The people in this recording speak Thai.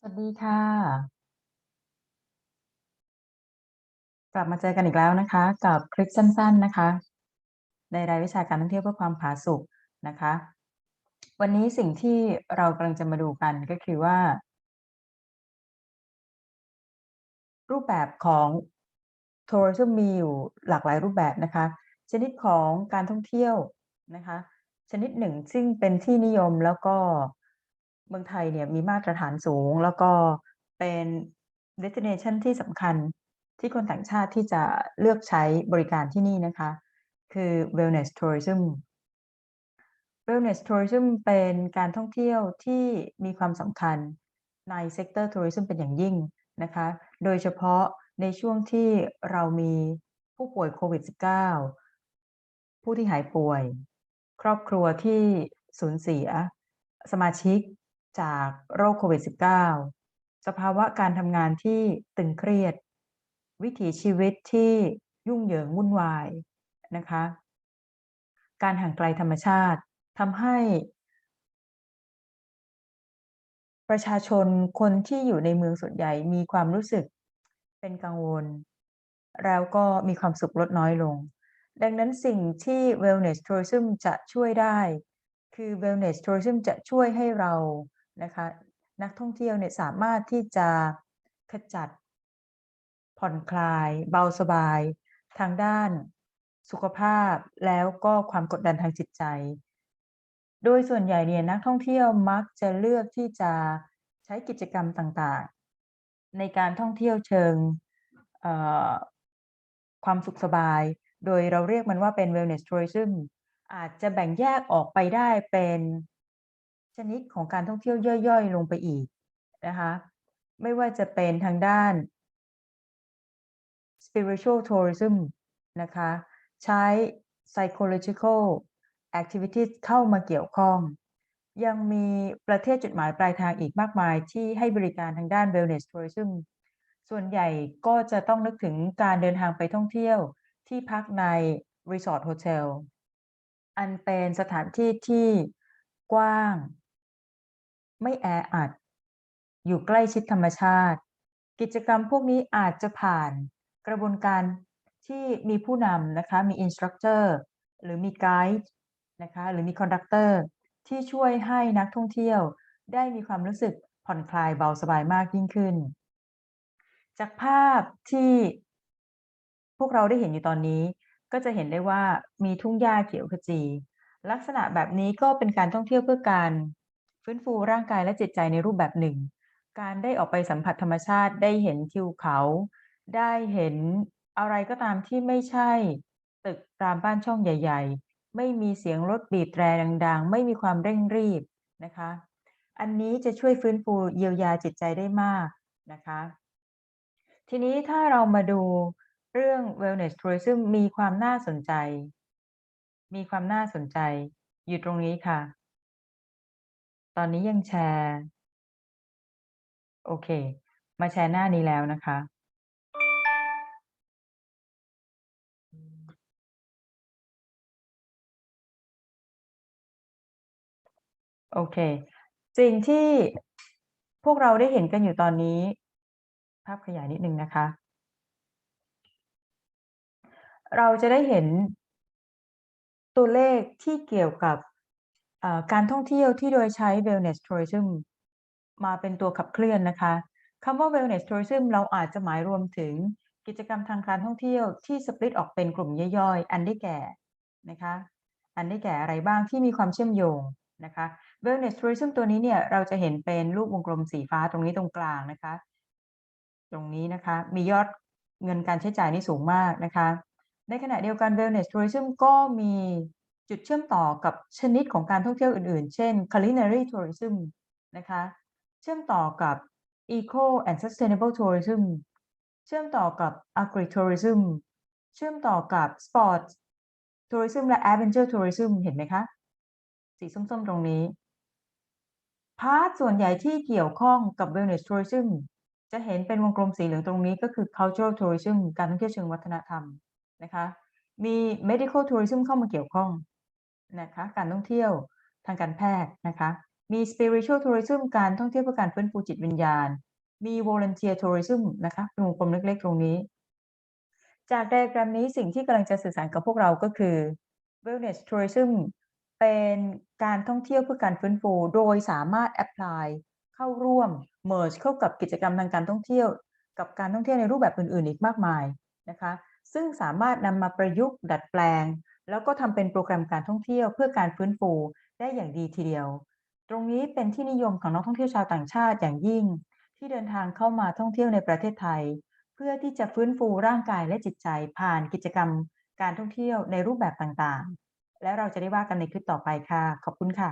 สวัสดีค่ะ กลับมาเจอกันอีกแล้วนะคะ กับคลิปสั้น ๆนะคะ ในรายวิชาการท่องเที่ยวเพื่อความผาสุกนะคะ วันนี้สิ่งที่เรากำลังจะมาดูกันก็คือว่า รูปแบบของ Tourism มีอยู่หลากหลายรูปแบบนะคะ ชนิดของการท่องเที่ยวนะคะ ชนิดหนึ่งซึ่งเป็นที่นิยมแล้วก็ เมืองไทยเนี่ยมีมาตรฐานสูง แล้วก็เป็น destination ที่สำคัญที่คนต่างชาติที่จะเลือกใช้บริการที่นี่นะคะ คือ Wellness Tourism Wellness Tourism เป็นการท่องเที่ยวที่มีความสำคัญใน Sector Tourism เป็นอย่างยิ่งนะคะ โดยเฉพาะในช่วงที่เรามีผู้ป่วยโควิด -19 ผู้ที่หายป่วย ครอบครัวที่สูญเสียสมาชิก จากโรคโควิด -19 สภาวะการทำงานที่ตึงเครียด วิถีชีวิตที่ยุ่งเหยิงวุ่นวายนะคะ การห่างไกลธรรมชาติทำให้ ประชาชนคนที่อยู่ในเมืองส่วนใหญ่มีความรู้สึกเป็นกังวล แล้วก็มีความสุขลดน้อยลง ดังนั้นสิ่งที่ Wellness Tourism จะช่วยได้ คือ Wellness Tourism จะช่วยให้เรา นะคะนักท่องเที่ยวเนี่ยสามารถที่จะขจัดผ่อนคลาย เบาสบาย ทางด้านสุขภาพแล้วก็ความกดดันทางจิตใจ โดยส่วนใหญ่เนี่ยนักท่องเที่ยวมักจะเลือกที่จะใช้กิจกรรมต่างๆ ในการท่องเที่ยวเชิงความสุขสบาย โดยเราเรียกมันว่าเป็น Wellness Tourism อาจจะแบ่งแยกออกไปได้เป็น ชนิดของการท่องเที่ยวย่อยๆ ลงไปอีกนะคะ ไม่ว่าจะเป็นทางด้าน Spiritual Tourism นะคะ ใช้ Psychological Activities เข้ามาเกี่ยวข้อง ยังมีประเทศจุดหมายปลายทางอีกมากมายที่ให้บริการทางด้าน Wellness Tourism ส่วนใหญ่ก็จะต้องนึกถึงการเดินทางไปท่องเที่ยวที่พักใน Resort Hotel อันเป็นสถานที่ที่กว้าง ไม่แออัด อยู่ใกล้ชิดธรรมชาติ กิจกรรมพวกนี้อาจจะผ่านกระบวนการที่มีผู้นำนะคะ มี Instructor หรือมีไกด์นะคะ หรือมี Conductor ที่ช่วยให้นักท่องเที่ยวได้มีความรู้สึกผ่อนคลายเบาสบายมากยิ่งขึ้น จากภาพที่พวกเราได้เห็นอยู่ตอนนี้ ก็จะเห็นได้ว่ามีทุ่งหญ้าเขียวขจี ลักษณะแบบนี้ก็เป็นการท่องเที่ยวเพื่อการ ฟื้นฟูร่างกายและจิตใจในรูปแบบหนึ่ง การได้ออกไปสัมผัสธรรมชาติได้เห็นทิวเขา ได้เห็นอะไรก็ตามที่ไม่ใช่ ตึกรามบ้านช่องใหญ่ ๆ ไม่มีเสียงรถบีบแตรดัง ๆ ไม่มีความเร่งรีบนะคะ อันนี้จะช่วยฟื้นฟูเยียวยาจิตใจได้มากนะคะ ทีนี้ถ้าเรามาดูเรื่อง Wellness Tourism มีความน่าสนใจ มีความน่าสนใจอยู่ตรงนี้ค่ะ ตอนนี้ยังแชร์ โอเค มาแชร์หน้านี้แล้วนะคะ โอเค สิ่งที่พวกเราได้เห็นกันอยู่ตอนนี้ ภาพขยายนิดนึงนะคะ เราจะได้เห็นตัวเลขที่เกี่ยวกับ การท่องเที่ยวที่โดยใช้ Wellness Tourism มาเป็นตัวขับเคลื่อนนะคะคำว่า Wellness Tourism เราอาจจะหมายรวมถึงกิจกรรมทางการท่องเที่ยวที่ split ออกเป็นกลุ่มย่อยๆ อันได้แก่นะคะ อันได้แก่อะไรบ้างที่มีความเชื่อมโยงนะคะ Wellness Tourism ตัวนี้เนี่ยเราจะเห็นเป็นรูปวงกลมสีฟ้าตรงนี้ตรงกลางนะคะ ตรงนี้นะคะมียอดเงินการใช้จ่ายนี่สูงมากนะคะ ในขณะเดียวกัน Wellness Tourism ก็มี จุดเชื่อมต่อกับชนิดของการท่องเที่ยวอื่นๆ เช่น Culinary Tourism นะคะ เชื่อมต่อกับ Eco and Sustainable Tourism เชื่อมต่อกับ Agri-tourism เชื่อมต่อกับ Sports Tourism และ Adventure Tourism เห็นไหมคะ สีส้มๆ ตรงนี้ พาร์ทส่วนใหญ่ที่เกี่ยวข้องกับ Wellness Tourism จะเห็นเป็นวงกลมสีเหลืองตรงนี้ก็คือ Cultural Tourism การท่องเที่ยวเชิงวัฒนธรรมนะคะ มี Medical Tourism เข้ามาเกี่ยวข้อง นะคะการท่องเที่ยวทางการแพทย์นะคะมี spiritual tourism การท่องเที่ยวเพื่อการฟื้นฟูจิตวิญญาณ มี volunteer tourism นะคะเป็นวงกลมเล็กๆ ตรงนี้ จากไดอะแกรมนี้สิ่งที่กำลังจะสื่อสารกับพวกเราก็คือ wellness tourism เป็นการท่องเที่ยวเพื่อการฟื้นฟู โดยสามารถแอพพลายเข้าร่วม merge เข้ากับกิจกรรมทางการท่องเที่ยว กับการท่องเที่ยวในรูปแบบอื่นๆ อีกมากมายนะคะ ซึ่งสามารถนำมาประยุกต์ดัดแปลง แล้วก็ทำเป็นโปรแกรมการท่องเที่ยวเพื่อการฟื้นฟูได้อย่างดีทีเดียว ตรงนี้เป็นที่นิยมของนักท่องเที่ยวชาวต่างชาติอย่างยิ่ง ที่เดินทางเข้ามาท่องเที่ยวในประเทศไทย เพื่อที่จะฟื้นฟูร่างกายและจิตใจผ่านกิจกรรมการท่องเที่ยวในรูปแบบต่างๆ และเราจะได้ว่ากันในคลิปต่อไปค่ะ ขอบคุณค่ะ